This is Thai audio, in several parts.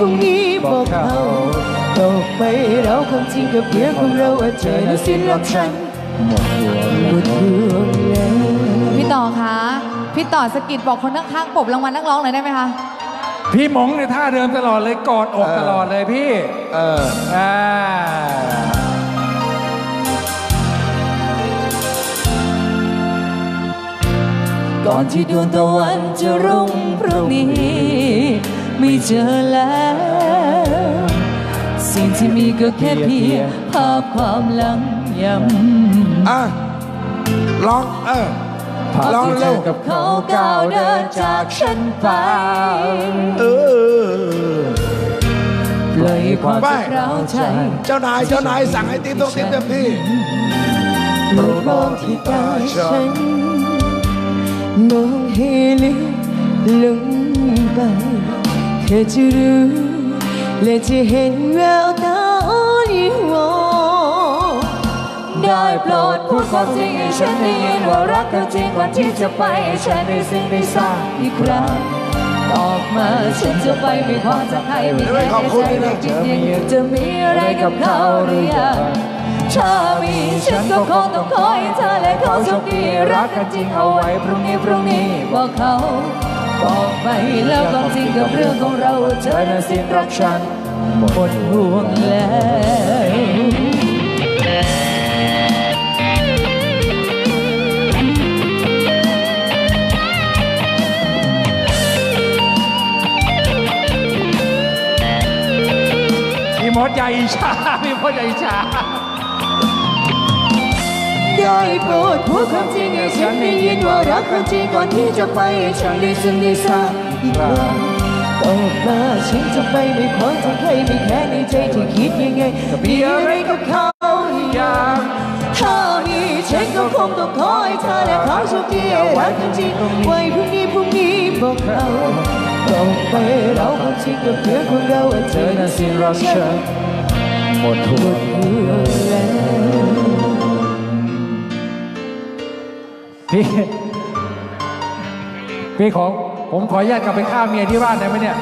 พรุ่งนี้บอกเขาต่อไปเราคงจริงกับเพื่อนของเราอาจเจอในสิ้นรักฉันหมดห่วงหมดห่วงแล้วพี่ต่อคะพี่ต่อสะกิดบอกคนข้างๆปรบรางวัลนักร้องหน่อยได้ไหมคะพี่หมงในท่าเดิมตลอดเลยกอดอกตลอดเลยพี่ เอออ่าก่อนที่ดวงตะวันจะรุ่งพรุ่งนี้ ไม่เจอแล้ว สิ่งที่มีก็แค่เพียงภาพความหลังย้อะลองเออำภาพลองที่เธเร็อวกับเขาก้าวเดินจากฉันไปเออปล่อยความไปเจ็บร้าวใจเจ้านายเจ้านายสั่งให้ติ๊บต้องติ๊บเต็มที่โปรดมองที่ตาฉันมองให้ลึกลงไป แค่จะรู้และจะเห็นแววตาอ่อนโยนได้โปรดพูดความจริงให้ฉันได้ยินว่ารักกันจริงก่อนที่จะไปให้ฉันได้สิ่งได้ทราบอีกครั้งออกมาฉันจะไปไม่ขอจากใครไม่ได้ใจนะจริงจะมีอะไรกับเขาหรือยังถ้ามีฉันก็คงต้องคอยให้เธอและเขาโชคดีรักกันจริงเอาไว้พรุ่งนี้พรุ่งนี้บอกเขา บอกไปแล้วความจริงกับเรื่องของเราเธอน่ะสิ้นรักฉันหมดห่วงแล้วพี่มดใหญ่าอิจฉาพี่มดใหญ่าอิจฉา ได้โปรดพูดความจริงให้ฉันได้ยินว่ารักกันจริงก่อนที่จะไปให้ฉันได้ซึ่งได้ทราบอีกครั้งต่อมาฉันจะไปไม่ขอจากใครไม่แค่ในใจที่คิดยังไงมีอะไรกับเขาหรือยังถ้ามีฉันก็คงต้องขอให้เธอและเขาโชคดีรักกันจริงไว้พรุ่งนี้พรุ่งนี้บอกเขาต่อไปเราคงจริงกับเพื่อนของเราเธอน่ะสิ้นรักฉันหมดห่วงแล้ว พี่พี่ขอผมขออนุญาตกลับไปฆ่าเมียที่บ้านได้ไหมเนี่ย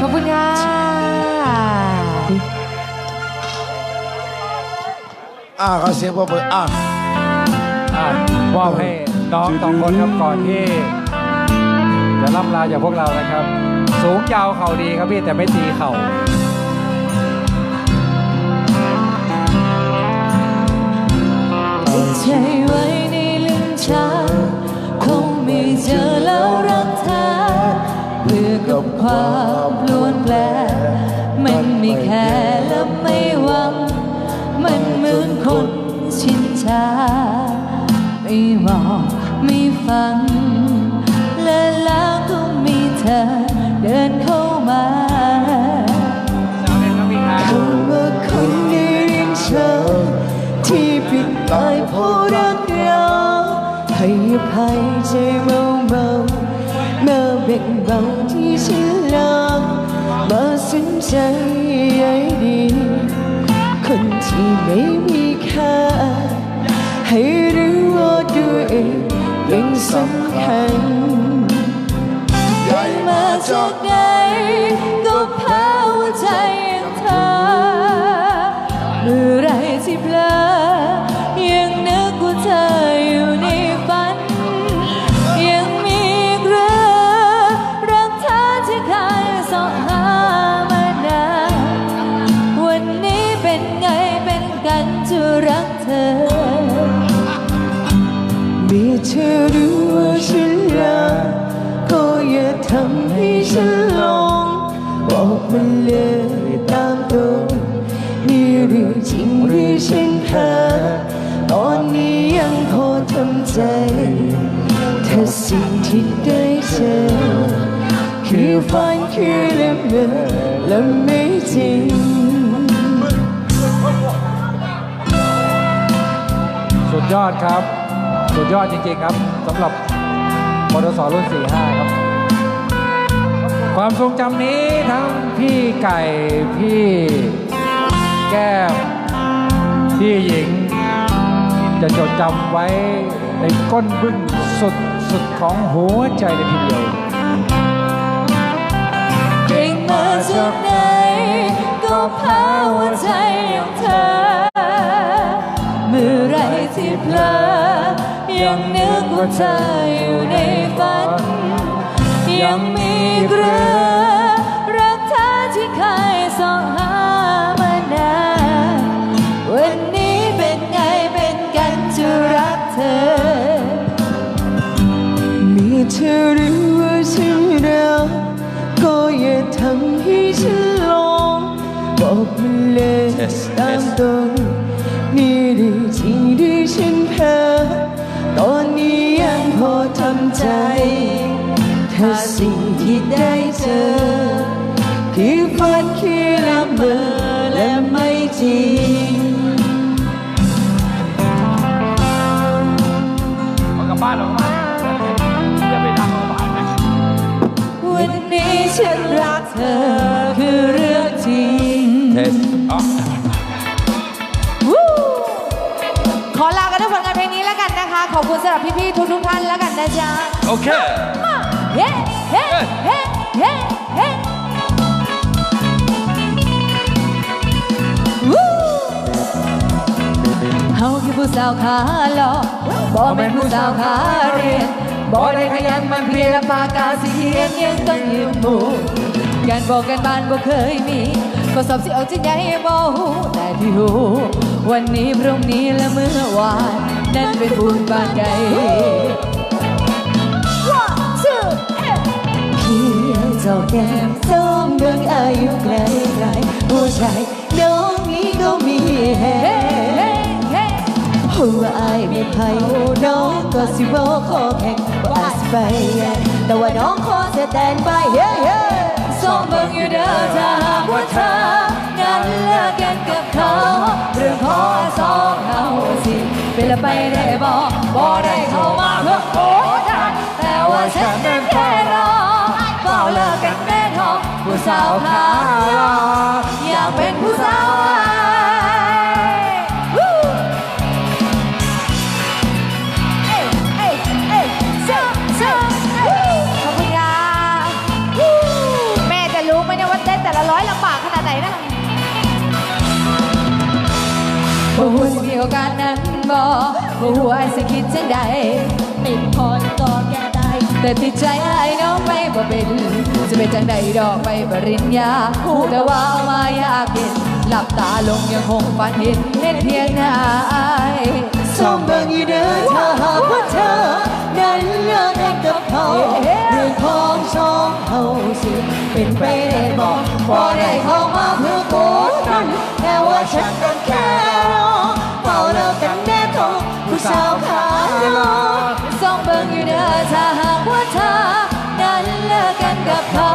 ขอบคุณค่ะอ่าขอเสียงปรบมืออะอะมอบให้น้องสองคนครับก่อนที่ จะล่ำลาจากพวกเรานะครับ สูงยาวเข่าดีครับพี่แต่ไม่ตีเข่า กับความพลวนแปล มันไม่แค่และไม่หวัง มันเหมือนคนชินชา ไม่มองไม่ฟัง และแล้วก็มีเธอเดินเข้ามาคำว่าคนในเรียนเชิญที่ปิดตายเพราะรักเราให้อภัยใจมาเมาเมื่อ เบ่งเบาที่ฉันลองมาสนใจใยดี คนที่ไม่มีค่า ให้รู้ว่าตัวเองยังสำคัญได้มาจากไหนก็แพ้หัวใจ ฉันลง บอกมันเลยตามตรงนี่เรื่องจริงหรือฉันเพ้อตอนนี้ยังพอทำใจถ้าสิ่งที่ได้เจอคือฝันคือเละเมอและไม่จริงสุดยอดครับ สุดยอดจริงๆครับสำหรับมอเตอร์สรุ่น 45 ครับ ความทรงจำนี้ทั้งพี่ไก่พี่แก้มพี่หญิง จะจดจำไว้ในก้นบึ้งสุดสุดของหัวใจเลยทีเดียวเก่งมาจากไหนก็พาหัวใจของเธอ เมื่อไรที่เพลอยังนึกว่าเธออยู่ในฝัน ยังมีเรือรักเธอที่เคยส่องหามานานวันนี้เป็นไงเป็นกันจะรักเธอ มีเธอรู้ว่าฉันรักก็อย่าทำให้ฉันหลงบอกมันเลยตามตรงนี่ดีจริงที่ฉันเพ้อตอนนี้ยังพอทำใจ ถ้าสิ่งที่ได้เจอ คือฝันคือละเมอและไม่จริงวันนี้ฉันรักเธอคือเรื่องจริงวู้ขอลากันด้วยผลงานเพลงนี้แล้วกันนะคะ ขอบคุณสำหรับพี่ๆทุกๆท่านแล้วกันนะจ๊ะ โอเค เฮ้เฮ้เฮ้เฮ้เฮ้วู้เฮาคือผู้สาวขาหล่อบ่เป็นผู้สาวขาเรียนบ่ได้ขยันมันเพลียและปากกาสีเขียนยังต้องยืมหมู่การบอกกันบ้านบ่เคยมีก็สอบสิเอาจริงใหญ่บ่หูแต่ที่หูวันนี้พรุ่งนี้และเมื่อวาน นั่นเป็นบุญบานใด ยงเจ้าแก้มส้มเมืองอายุไกลไกลผู้ชายน้องนี้ก็มีแฮหัวอายไม่ไพ่น้องก็สิบอขอแข่งว่าอาสไป แต่ว่าน้องขอสแตนบายเฮ้เฮ้ส้มเบิ่งอยู่เด้อถ้าหากว่าเธอนั้นเลิกกันกับเขาเรื่องขอสองเราสิเป็นละไปได้บอบ่ได้เข้ามาเพื่อโอ้ดันแต่ว่าฉันนั้นแค่ วขาหล่ออยากเป็นผู้สาวไอ้วู้เอ้ยเอ้ยเอ้ยเซ่เซ่เอ้ยขอบคุณค่ะแม่จะรู้ไหมเนี่ยว่าเต้นแต่ละร้อยลำบากขนาดไหนนะบ่ฮู้สิมีโอกาสนั้นบ่บ่ฮู้อายสิคิดจังใดไม่พอก็แก้ได้ แต่ติดใจไอายน้องไปบ่เป็น จะเป็นจังใดดอกไปปริญญาฮู้แต่ว่าเอามายากเห็นหลับตาลงยังคงฝันเห็นเห็นเพียงหน้าอายส่องเบิ่งอยู่เด้อถ้าหากว่าเธอนั้นเลิกกันกับเขาเรื่องของสองเฮาสิเป็นไปได้บ่บ่ได้เข้ามาเพื่อโกดกันแต่ว่าฉันนั้ เธอ นั้นเลิกกันกับเขา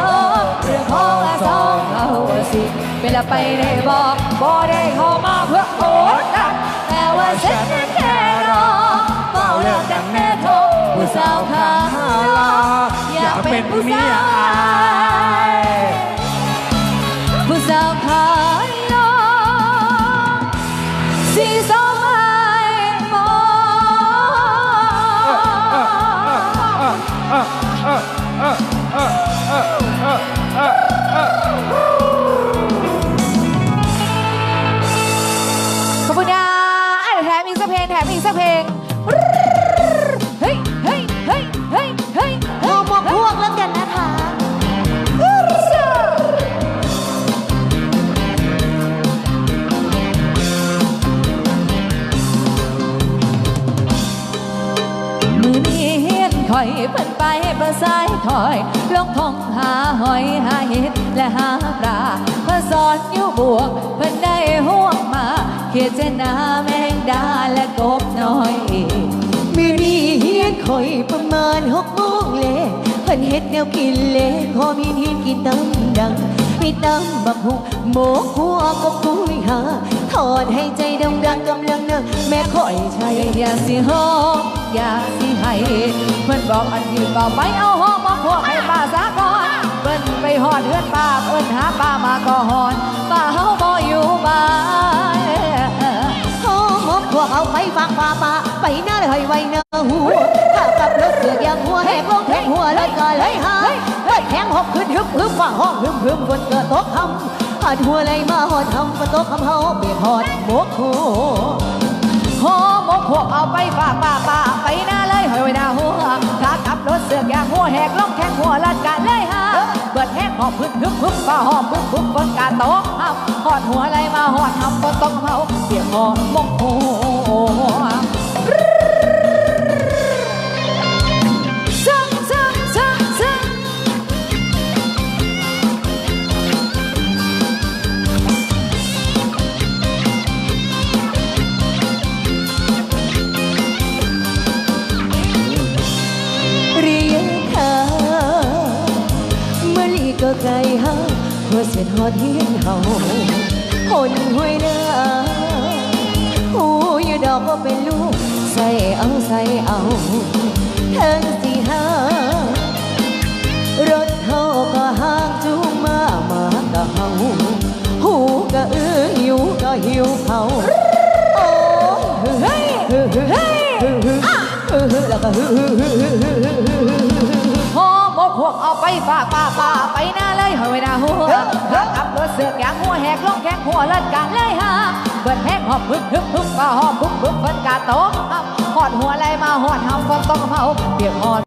เรื่องของอาสองเราสิเป็นละไปได้บอกบ่ได้เข้ามาเพื่อโอดดันแต่ว่าฉันนั้นแค่รอเฝ้าเลิกกันแน่ทองผู้สาวขาหลออยากเป็นผู้สาวอาย เพิ่นไปประสายถอยลงทงหาหอยหาเห็ดและหาปลาเพื่อสอนอยู่บวกเพิ่นได้ห่วงมาเขียดเจนาแมงดาและกบน้อยมือนี้เฮียนคอยประมาณหกโมงเลยเพิ่นเฮ็ดแนวกินเลยขอมีเฮียนกินตำดังมีตำบักหุหมูหัวกบกุ้ยหาทอดให้ใจดำดังกำลังเนอแม่คอยใช้ยาสิหอ อย่าสิให้เพิ่นบอกอันยืนเบาไปเอาห้องมาพวกให้ป้าสาก่อนเพิ่นไปหอดเฮือนป้าเพิ่นหาป้ามาก่อนป้าเฮาบ่อยู่บ้านห้องพวกเอาไปฟังป้าป้าไปหน้าเลยไว้หน้าหัวข้ากับรถเสือกยางหัวแหกลงแทงหัวเลยก็เลยหาเฮ้ยแทงหอบขึ้นฮึบฮึบฝ่าห้องฮึมฮึมฝนเกิดตกคำหาดหัวเลยมาหอดทำฝนตกคำเฮาเปียกหอดโมกโค หอหมกหัวเอาไปฝากป่าป่าไปหน้าเลยหอยไว้หน้าหัวขาขับรถเสือกยางหัวแหกลงแข้งหัวลัดกันเลยฮะเบิดแหกหอบพึ่งพึ่งพึ่งป่าหอบพึ่งพึ่งฝนกาตกหับหอดหัวไหลมาหอดหับก็ต้องเฮาเสียงหอดมกหัว ไกลหาเพื่อเสร็จหอดเฮียนเฮาหนห้วยนาหูยดอกว่าเป็นลูก ใส่เอาใส่เอาเทิงสิหารถเฮาก็ห่างจูงมามาก็เฮาหูก็เอื้อหิวก็หิวเขาโอ้เฮ้ยเฮ้ยเฮ้ยเฮ้ยเฮ้ยแล้วก็เฮ้ยเฮ้ยเฮ้ยเฮ้ยเฮ้ยเฮ้ยหอหมกพวกเอาไปฝากป้าป้าไปน้า เลยหอยไว้หน้าหัวขาขับรถเสือกยางหัวแหกลงแข้งหัวลัดกะเลยฮะเบิดแหกหอบพึ่งพึ่งพึ่งฟ้าหอบพึ่งพึ่งฝนกาตกหับหอดหัวไหลมาหอดหำฝนตกเฮาเปียกหอด